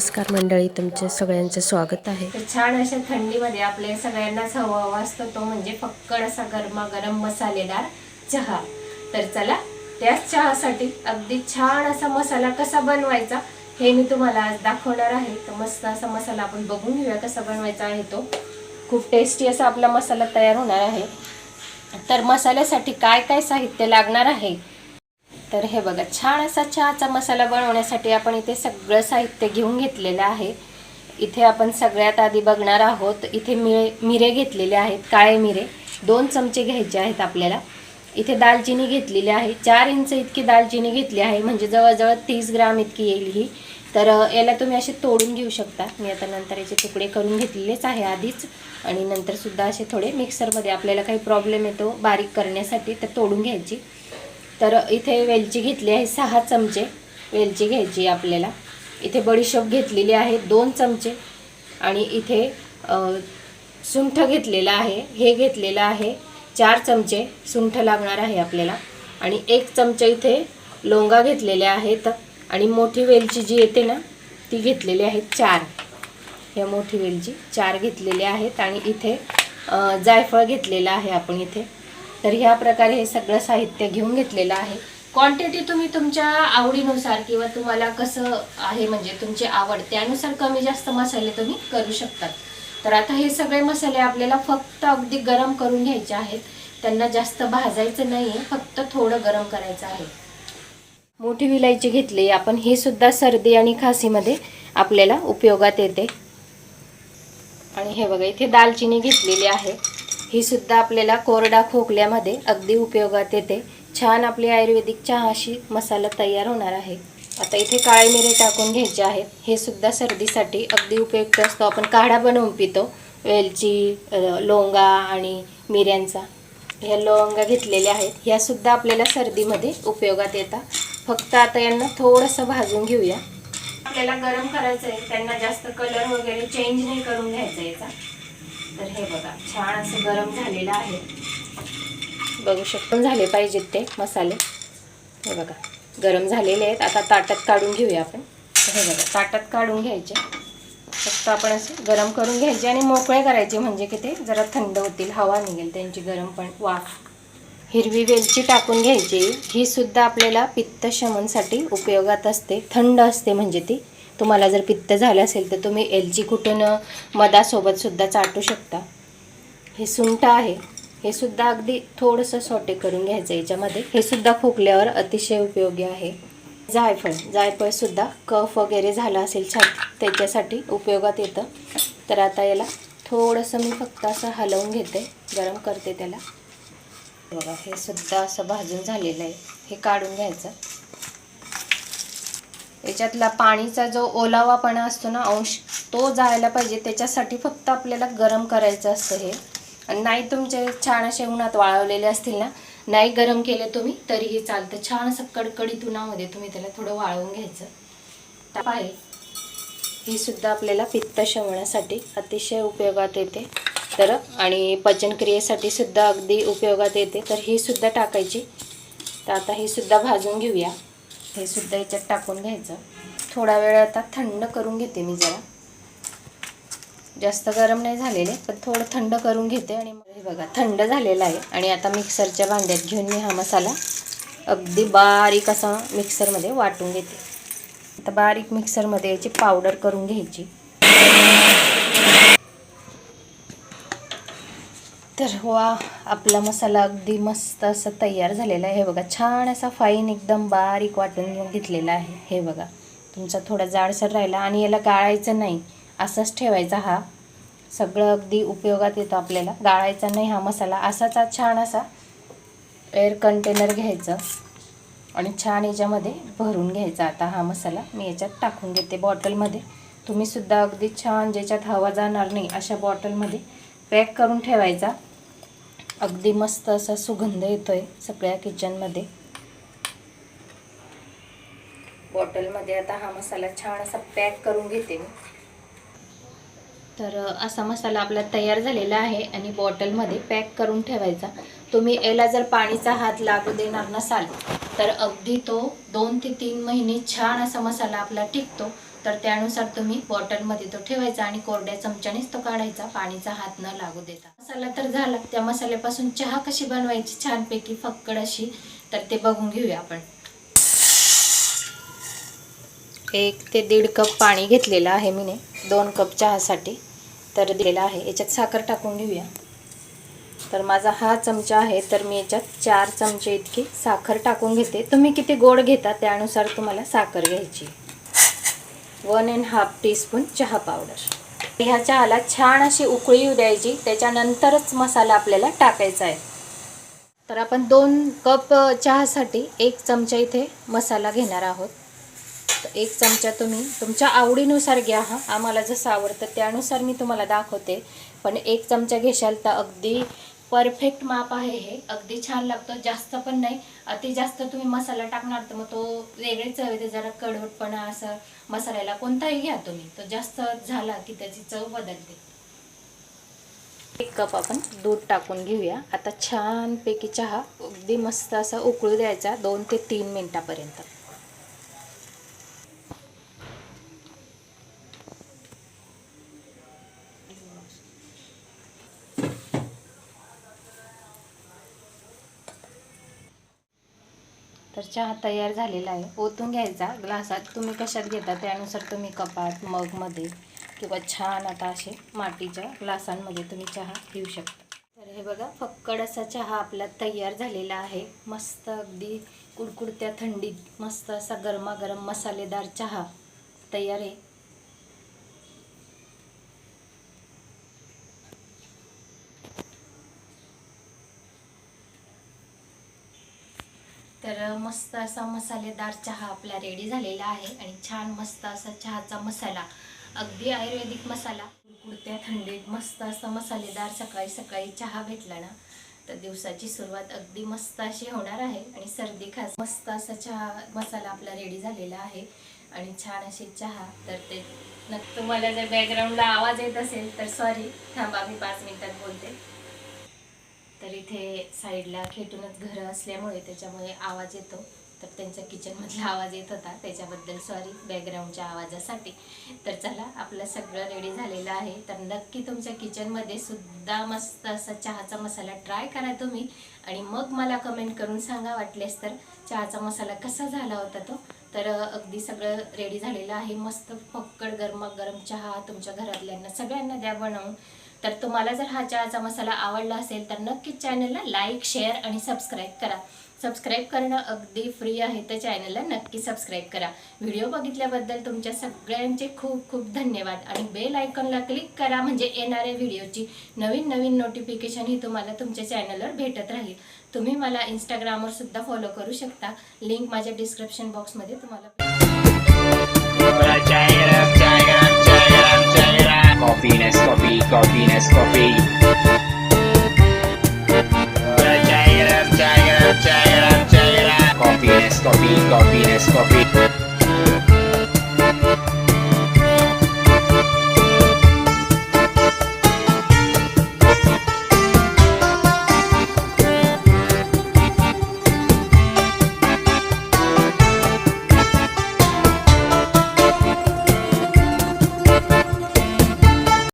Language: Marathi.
नमस्कार मंडळी तुमच्या सगळ्यांचं स्वागत आहे. तर छान अशा थंडीमध्ये आपल्या सगळ्यांनाच हवा असतो तो म्हणजे फक्कड असा गरमागरम मसालेदार चहा. तर चला त्याच चहासाठी अगदी छान असा मसाला कसा बनवायचा हे मी तुम्हाला आज दाखवणार आहे. तर मस्त असा मसाला आपण बघून घेऊया कसा बनवायचा आहे तो. खूप टेस्टी असा आपला मसाला तयार होणार आहे. तर मसाल्यासाठी काय काय साहित्य लागणार आहे? तर हे बघा छान असा चहाचा मसाला बनवण्यासाठी आपण इथे सगळं साहित्य घेऊन घेतलेलं आहे. इथे आपण सगळ्यात आधी बघणार आहोत इथे मिळे मिरे घेतलेले आहेत काळे मिरे. दोन चमचे घ्यायचे आहेत आपल्याला. इथे दालचिनी घेतलेली आहे. चार इंच इतकी दालचिनी घेतली आहे म्हणजे जवळजवळ तीस ग्राम इतकी येईल ही. तर याला तुम्ही असे तोडून घेऊ शकता. मी आता नंतर याचे तुकडे करून घेतलेलेच आहे आधीच. आणि नंतरसुद्धा असे थोडे मिक्सरमध्ये आपल्याला काही प्रॉब्लेम येतो बारीक करण्यासाठी तर तोडून घ्यायची. तर इथे वेलची घेतली आहे सहा चमचे. वेलची घ्यायची आपल्याला. इथे बडीशोप घेतलेली आहे दोन चमचे. आणि इथे सुंठ घेतलेलं आहे. हे घेतलेलं आहे चार चमचे. सुंठ लागणार आहे आपल्याला. आणि एक चमचे इथे लोंगा घेतलेल्या आहेत. आणि मोठी वेलची जी येते ना ती घेतलेली आहे चार. ह्या मोठी वेलची चार घेतलेले आहेत. आणि इथे जायफळ घेतलेलं आहे आपण इथे. तर ह्या प्रकारे हे सगळं साहित्य घेऊन घेतलेलं आहे. क्वांटिटी तुम्ही तुमच्या आवडीनुसार किंवा तुम्हाला कसं आहे म्हणजे तुमची आवड त्यानुसार कमी जास्त मसाले तुम्ही करू शकतात. तर आता हे सगळे मसाले आपल्याला फक्त अगदी गरम करून घ्यायचे आहेत. त्यांना जास्त भाजायचं नाही आहे फक्त थोडं गरम करायचं आहे. मोठी विलायची घेतली आपण हे सुद्धा सर्दी आणि खासीमध्ये आपल्याला उपयोगात येते. आणि हे बघा इथे दालचिनी घेतलेली आहे. ही सुद्धा आपल्याला कोरडा खोकल्यामध्ये अगदी उपयोगात येते. छान आपली आयुर्वेदिक चहाशी मसाला तयार होणार आहे. आता इथे काळे मिरे टाकून घ्यायचे आहेत हे सुद्धा सर्दीसाठी अगदी उपयुक्त असतो. आपण काढा बनवून पितो. वेलची लोंगा आणि मिऱ्यांचा. ह्या लवंगा घेतलेल्या आहेत. ह्या सुद्धा आपल्याला सर्दीमध्ये उपयोगात येतात. फक्त आता यांना थोडंसं भाजून घेऊया. आपल्याला गरम करायचं आहे त्यांना जास्त कलर वगैरे चेंज नाही करून घ्यायचा याचा. तर हे बघा छान असं गरम झालेलं आहे. बघू शकतो. झाले पाहिजेत ते मसाले. हे बघा गरम झालेले आहेत. आता ताटात काढून घेऊया आपण. हे बघा ताटात काढून घ्यायचे. फक्त आपण असे गरम करून घ्यायचे आणि मोकळे करायचे म्हणजे की ते जरा थंड होतील हवा निघेल त्यांची गरम पण वाफ. हिरवी वेलची टाकून घ्यायची. ही सुद्धा आपल्याला पित्त शमनसाठी उपयोगात असते थंड असते म्हणजे ती. तुम्हाला जर पित्त झालं असेल तर तुम्ही एलची कुठून मधासोबतसुद्धा चाटू शकता. हे सुंठ आहे. हे सुद्धा अगदी थोडंसं सॉटे करून घ्यायचं याच्यामध्ये. हे सुद्धा खोकल्यावर अतिशय उपयोगी आहे. जायफळ. जायफळसुद्धा कफ वगैरे झाला असेल छात त्याच्यासाठी उपयोगात येतं. तर आता याला थोडंसं मी फक्त असं हलवून घेते. गरम करते त्याला. बघा हे सुद्धा असं भाजून झालेलं आहे. हे काढून घ्यायचं. त्याच्यातला पाणीचा जो ओलावापणा असतो ना अंश तो जायला पाहिजे. त्याच्यासाठी फक्त आपल्याला गरम करायचं असतं हे. आणि नाही तुमचे छान असे उन्हात वाळवलेले असतील ना नाही गरम केले तुम्ही तरीही चालतं. छान असं कडकडीत उन्हामध्ये तुम्ही त्याला थोडं वाळवून घ्यायचं. तर आहे ही सुद्धा आपल्याला पित्त शमण्यासाठी अतिशय उपयोगात येते. तर आणि पचनक्रियेसाठी सुद्धा अगदी उपयोगात येते. तर ही सुद्धा टाकायची. तर आता ही सुद्धा भाजून घेऊया. हे सुद्धा याच्यात टाकून घ्यायचं. थोडा वेळ आता थंड करून घेते मी जरा. जास्त गरम नाही झालेले पण थोडं थंड करून घेते आणि हे बघा थंड झालेलं आहे. आणि आता मिक्सरच्या भांड्यात घेऊन मी हा मसाला अगदी बारीक असा मिक्सरमध्ये वाटून घेते. आता बारीक मिक्सरमध्ये याची पावडर करून घ्यायची. तर वा आपला मसाला अगदी मस्त असा तयार झालेला आहे. हे बघा छान असा फाईन एकदम बारीक वाटून घेऊन घेतलेला आहे. हे बघा. तुमचा थोडा जाडसर राहिला आणि याला गाळायचं नाही असंच ठेवायचा हा. सगळं अगदी उपयोगात येतं आपल्याला. गाळायचा नाही हा मसाला. असाच हा छान असा एअर कंटेनर घ्यायचं आणि छान याच्यामध्ये भरून घ्यायचा आता हा मसाला. मी याच्यात टाकून घेते बॉटलमध्ये. तुम्ही सुद्धा अगदी छान ज्याच्यात हवा जाणार नाही अशा बॉटलमध्ये पॅक करून ठेवायचा. अगदी मस्त असा सुगंध येतो आहे सगळ्या किचनमध्ये बॉटलमध्ये आता हा मसाला छान असा पॅक करून घेते मी. तर असा मसाला आपला तयार झालेला आहे आणि बॉटलमध्ये पॅक करून ठेवायचा. तुम्ही याला जर पाणीचा हात लागू देणार नसाल तर अगदी तो दोन ते तीन महिने छान असा मसाला आपला टिकतो. तर त्यानुसार तुम्ही बॉटलमध्ये तो ठेवायचा आणि कोरड्या चमच्यानेच तो काढायचा पाणीचा हात न लागू देता. मसाला तर झाला. त्या मसाल्यापासून चहा कशी बनवायची? छानपैकी फक्कड अशी. तर ते बघून घेऊया आपण. एक ते दीड कप पाणी घेतलेलं आहे मीने दोन कप चहासाठी. तर दिलेला आहे. याच्यात साखर टाकून घेऊया. तर माझा हा चमचा आहे तर मी याच्यात चार चमचे इतकी साखर टाकून घेते. तुम्ही किती गोड घेता त्यानुसार तुम्हाला साखर घ्यायची. वन अँड हाफ टीस्पून चहा पावडर. ह्या चहाला छान अशी उकळी येऊ द्यायची. त्याच्यानंतरच मसाला आपल्याला टाकायचा आहे. तर आपण दोन कप चहासाठी एक चमचा इथे मसाला घेणार आहोत. तर एक चमचा तुम्ही तुमच्या आवडीनुसार घ्या हा. आम्हाला जसं आवडतं त्यानुसार मी तुम्हाला दाखवते. पण एक चमचा घेशाल तर अगदी परफेक्ट माप आहे हे. अगदी छान लागतो. जास्त पण नाही. अति जास्त तुम्ही मसाला टाकणार तर मग तो वेगळीच चव येते जरा कडवटपणा असं मसाल्याला कोणताही घ्या तुम्ही. तो जास्त झाला की त्याची चव बदलते. एक कप आपण दूध टाकून घेऊया. आता छानपैकी चहा अगदी मस्त असा उकळू द्यायचा दोन ते तीन मिनटापर्यंत. तर चहा तयार झालेला आहे. ओतून घ्यायचा. ग्लासात तुम्ही कशात घेता त्यानुसार तुम्ही कपात मगमध्ये किंवा छान आता असे मातीच्या ग्लासांमध्ये तुम्ही चहा पिऊ शकता. तर हे बघा फक्कड असा चहा आपला तयार झालेला आहे. मस्त अगदी कुडकुडत्या थंडीत मस्त असा गरमागरम मसालेदार चहा तयार आहे. तर मस्त असा मसालेदार चहा आपला रेडी झालेला आहे आणि छान मस्त असा चहाचा मसाला अगदी आयुर्वेदिक मसाला. कुडत्या थंडीत मस्त असा मसालेदार सकाळी सकाळी चहा भेटला ना तर दिवसाची सुरुवात अगदी मस्त अशी होणार आहे आणि सर्दी खास मस्त असा चहा मसाला आपला रेडी झालेला आहे आणि छान अशी चहा. तर ते नक्की तुम्हाला जर बॅकग्राऊंडला आवाज येत असेल तर सॉरी थांबा मी पाच मिनिटात बोलते. तर इथे साईडला खेटूनच घरं असल्यामुळे त्याच्यामुळे आवाज येतो. तर त्यांच्या किचनमधला आवाज येत होता. त्याच्याबद्दल सॉरी बॅकग्राऊंडच्या आवाजासाठी. तर चला आपलं सगळं रेडी झालेलं आहे. तर नक्की तुमच्या किचनमध्ये सुद्धा मस्त असा चहाचा मसाला ट्राय करा तुम्ही. आणि मग मला कमेंट करून सांगा वाटलेस तर चहाचा मसाला कसा झाला होता तो. तर अगदी सगळं रेडी झालेलं आहे. मस्त फक्कड गरमागरम चहा तुमच्या घरातल्यांना सगळ्यांना द्या बनवून. तर तुम्हाला जर हा चहाचा मसाला आवडला असेल तर नक्कीच चॅनलला लाईक शेअर आणि सबस्क्राईब करा. सबस्क्राईब करणं अगदी फ्री आहे तर चॅनलला नक्की सबस्क्राईब करा. व्हिडिओ बघितल्याबद्दल तुमच्या सगळ्यांचे खूप खूप धन्यवाद. आणि बेल आयकॉनला क्लिक करा म्हणजे येणाऱ्या व्हिडिओची नवीन नवीन नोटिफिकेशन ही तुम्हाला तुमच्या चॅनलवर भेटत राहील. तुम्ही मला इंस्टाग्रामवर सुद्धा फॉलो करू शकता. लिंक माझ्या डिस्क्रिप्शन बॉक्समध्ये तुम्हाला Godines Coffee. Godines Coffee, Godines Coffee.